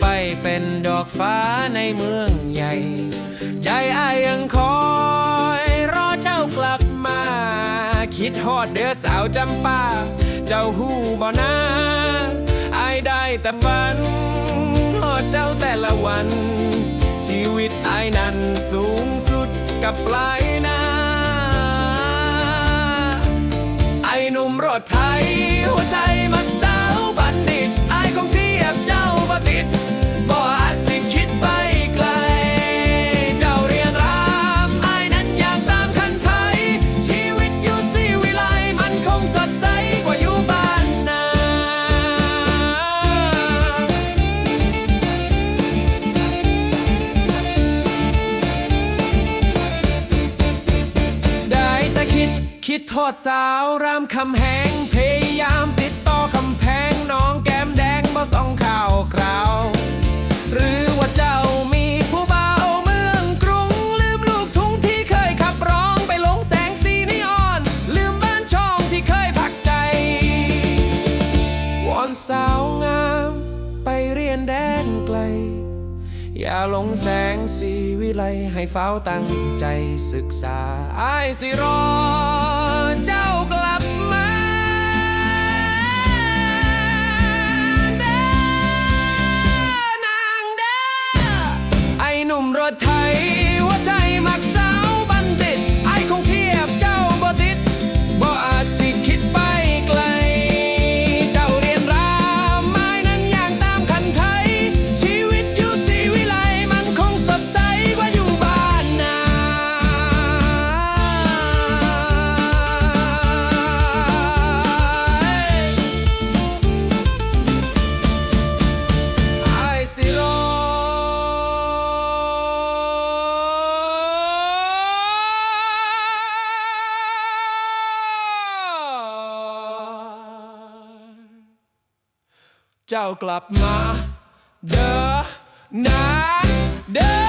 ไปเป็นดอกฟ้าในเมืองใหญ่ ใจอายยังคอยรอเจ้ากลับมา คิดฮอดเดือสาวจำปา เจ้าหูบ่นาอายได้แต่ฝันฮอดเจ้าแต่ละวัน ชีวิตอายนั้นสูงสุดกับปลายนาไอหนุ่มรถไทยหัวใจมัก คิดโทษสาวรามคำแหงพยายามติดต่อคำแพงน้องแก้มแดงบ่ส่องข่าวคราว หรือว่าเจ้ามีผู้เบาเมืองกรุง ลืมลูกทุ่งที่เคยขับร้องไปลงแสงสีนีออน ลืมบ้านช่องที่เคยพักใจวอนสาวงามไปเรียนแดนไกล อย่าหลงแสงสีวิไลให้เฝ้าตั้งใจศึกษาอายสิรอ เจ้ากลับมา เด้อนะเด้อ